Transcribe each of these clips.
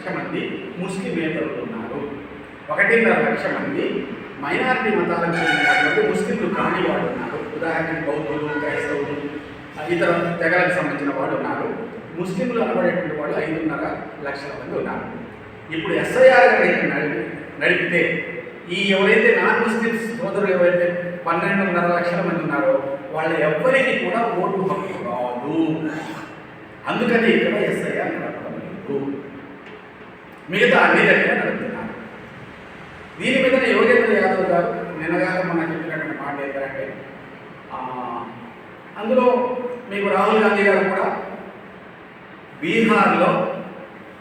లక్ష మంది ముస్లిమేతరులు ఉన్నారు. ఒకటిన్నర లక్ష మంది మైనారిటీ మతాలకు చెందినటువంటి ముస్లింలు కాని వాళ్ళు ఉన్నారు. ఉదాహరణకి బౌద్ధులు క్రైస్తవులు ఇతర తెగలకు సంబంధించిన వాళ్ళు ఉన్నారు. ముస్లింలు అనబడేటువంటి వాళ్ళు ఐదున్నర లక్షల మంది ఉన్నారు. ఇప్పుడు ఎస్ఐఆర్ నడిపి నడిపితే ఈ ఎవరైతే నాన్ ముస్లిమ్స్ సోదరులు ఎవరైతే పన్నెండున్నర లక్షల మంది ఉన్నారో వాళ్ళ ఎవ్వరికి కూడా ఓటు హక్కు రాదు. అందుకని ఇక్కడ ఎస్ఐఆర్ నడపడం లేదు. మిగతా అన్ని దగ్గర నడుపుతున్నారు. దీని మీద యోగేంద్ర యాదవ్ గారు నిన్నగాక మన చెప్పినటువంటి మాట ఏంటంటే అందులో మీకు రాహుల్ గాంధీ గారు కూడా బీహార్లో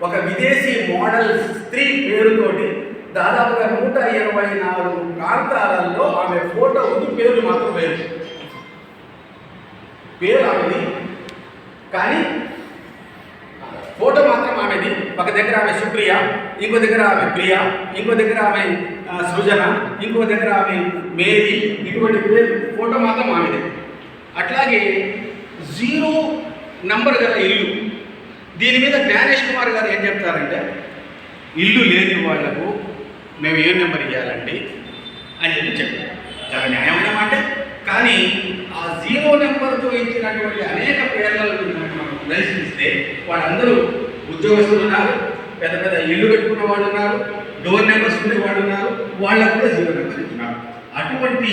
ఒక విదేశీ మోడల్ స్త్రీ పేరుతోటి దాదాపుగా నూట ఇరవై నాలుగు ప్రాంతాలలో ఆమె ఫోటో ఉంది పేరు మాత్రం వేరు. పేరు ఆమెది. కానీ ఫోటో మాత్రం ఒక దగ్గర ఆమె సుప్రియ ఇంకో దగ్గర ఆమె ప్రియ ఇంకో దగ్గర ఆమె సృజన ఇంకో దగ్గర ఆమె మేరీ ఇటువంటి ఫోటో మాత్రం ఆమెది. అట్లాగే జీరో నంబర్ గల ఇల్లు. దీని మీద జ్ఞానేష్ కుమార్ గారు ఏం చెప్తారంటే ఇల్లు లేని వాళ్ళకు మేము ఏ నెంబర్ ఇవ్వాలండి అని చెప్పి చెప్పారు. చాలా న్యాయమైన మాట. కానీ ఆ జీరో నెంబర్తో ఇచ్చినటువంటి అనేక పేర్లను మనం ప్రదర్శిస్తే వాళ్ళందరూ ఉద్యోగస్తులు ఉన్నారు పెద్ద పెద్ద ఇల్లు పెట్టుకున్న వాళ్ళు ఉన్నారు డోర్ నెంబర్స్ ఉండే వాళ్ళు ఉన్నారు వాళ్ళకు కూడా జీరో నెంబర్ ఇస్తున్నారు. అటువంటి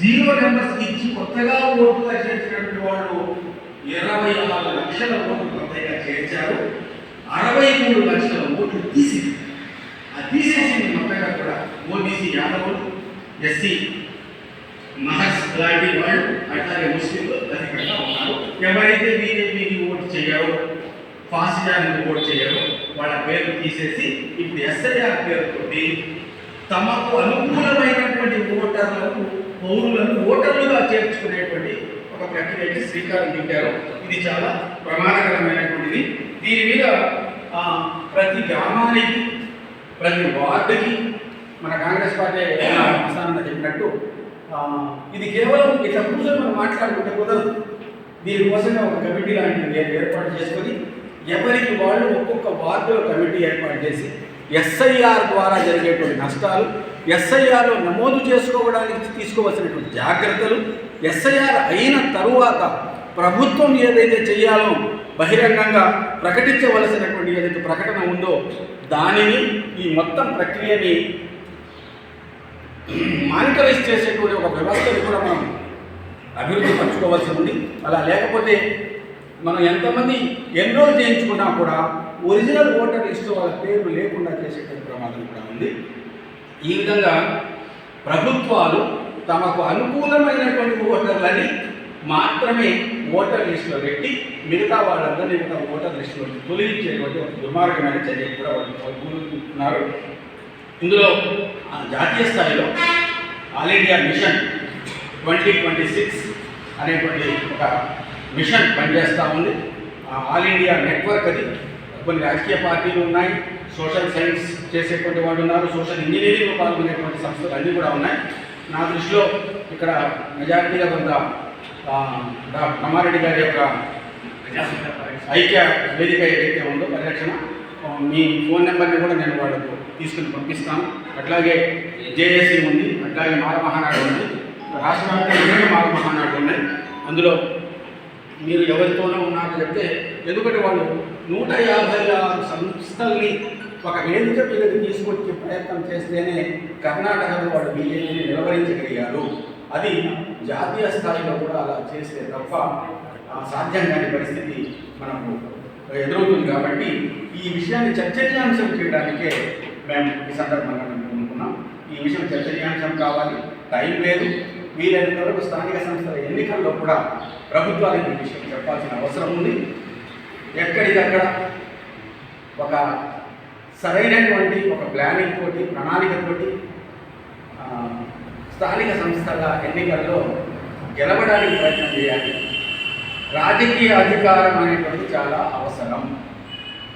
జీరో నెంబర్స్ ఇచ్చి కొత్తగా ఓటుగా చేర్చినటువంటి వాళ్ళు ఇరవై ఆరు లక్షల ఓట్లు కొత్తగా చేర్చారు. అరవై మూడు లక్షల ఓట్లు తీసి ఆ తీసేసింది మొత్తంగా కూడా ఓబీసీ యాదవులు ఎస్సీ మహర్స్ లాంటి వాళ్ళు అట్లాగే ముస్లింలు అధికంగా ఉన్నారు. ఎవరైతే బీజేపీకి ఓటు చేయారో ఫాసిజానికి రిపోర్ట్ చేయడం వాళ్ళ పేర్లు తీసేసి ఇప్పుడు ఎస్ఐఆర్ పేరుతోటి తమకు అనుకూలమైనటువంటి ఓటర్లను పౌరులను ఓటర్లుగా చేర్చుకునేటువంటి ఒక ప్రక్రియకి శ్రీకారం చుట్టారు. ఇది చాలా ప్రమాదకరమైనటువంటిది. దీని మీద ప్రతి గ్రామానికి ప్రతి వార్డుకి మన కాంగ్రెస్ పార్టీ మస్తానంద చెప్పినట్టు ఇది కేవలం ఇట్లా కూర్చొని మనం మాట్లాడుకుంటే కుదరదు. దీనికోసమే ఒక కమిటీ లాంటిది ఏర్పాటు చేసుకొని ఎవరికి వాళ్ళు ఒక్కొక్క వార్డులో కమిటీ ఏర్పాటు చేసి ఎస్ఐఆర్ ద్వారా జరిగేటువంటి నష్టాలు ఎస్ఐఆర్లో నమోదు చేసుకోవడానికి తీసుకోవాల్సినటువంటి జాగ్రత్తలు ఎస్ఐఆర్ అయిన తరువాత ప్రభుత్వం ఏదైతే చేయాలో బహిరంగంగా ప్రకటించవలసినటువంటి ఏదైతే ప్రకటన ఉందో దానిని ఈ మొత్తం ప్రక్రియని మానిటరైజ్ చేసేటువంటి ఒక వ్యవస్థను కూడా మనం అభివృద్ధి పరచుకోవాల్సి ఉంది. అలా లేకపోతే మనం ఎంతమంది ఎన్రోల్ చేయించుకున్నా కూడా ఒరిజినల్ ఓటర్ లిస్టు వాళ్ళ పేర్లు లేకుండా చేసేటువంటి ప్రమాదం కూడా ఉంది. ఈ విధంగా ప్రభుత్వాలు తమకు అనుకూలమైనటువంటి ఓటర్లని మాత్రమే ఓటర్ లిస్టులో పెట్టి మిగతా వాళ్ళందరినీ తమ ఓటర్ లిస్టులో తొలగించేటువంటి ఒక దుర్మార్గమైన చర్య కూడా వాళ్ళు కోరుకుంటున్నారు ఇందులో ఆ, జాతీయ స్థాయిలో all India mission twenty twenty six అనేటువంటి ఒక మిషన్ పనిచేస్తూ ఉంది. ఆల్ ఇండియా నెట్వర్క్ అది. కొన్ని రాజకీయ పార్టీలు ఉన్నాయి. సోషల్ సైన్స్ చేసేటువంటి వాళ్ళు ఉన్నారు. సోషల్ ఇంజనీరింగ్లో పాల్గొనేటువంటి సంస్థలు అన్నీ కూడా ఉన్నాయి. నా దృష్టిలో ఇక్కడ మెజారిటీగా కొంత ఆ, డా- గారి యొక్క ఐక్య వేదిక ఏదైతే ఉందో పరిరక్షణ మీ ఫోన్ నెంబర్ని కూడా నేను వాళ్ళకు తీసుకుని పంపిస్తాను. అట్లాగే జేఏసీ ఉంది. అట్లాగే మాల మహానాడు ఉంది. రాష్ట్ర వ్యాప్తంగా మాల మహానాడు ఉన్నాయి. అందులో మీరు ఎవరితోనో ఉన్నారో చెప్తే ఎందుకంటే వాళ్ళు నూట యాభై ఆరు సంస్థల్ని ఒక వేదిక మీదకి తీసుకొచ్చే ప్రయత్నం చేస్తేనే కర్ణాటకలో వాళ్ళు బీజేపీని నిలవరించగలిగారు అది జాతీయ స్థాయిలో కూడా అలా చేస్తే తప్ప సాధ్యం కాని పరిస్థితి మనకు ఎదురవుతుంది కాబట్టి ఈ విషయాన్ని చర్చనీయాంశం చేయడానికే మేము ఈ సందర్భంగా మేము ఈ విషయం చర్చనీయాంశం కావాలి. టైం లేదు. వీలైనంత వరకు స్థానిక సంస్థల ఎన్నికల్లో కూడా ప్రభుత్వానికి ఈ విషయం చెప్పాల్సిన అవసరం ఉంది. ఎక్కడికక్కడ ఒక సరైనటువంటి ఒక ప్లానింగ్ తోటి ప్రణాళికతోటి తోటి స్థానిక సంస్థల ఎన్నికల్లో గెలవడానికి ప్రయత్నం చేయాలి. రాజకీయ అధికారం అనేటువంటి చాలా అవసరం.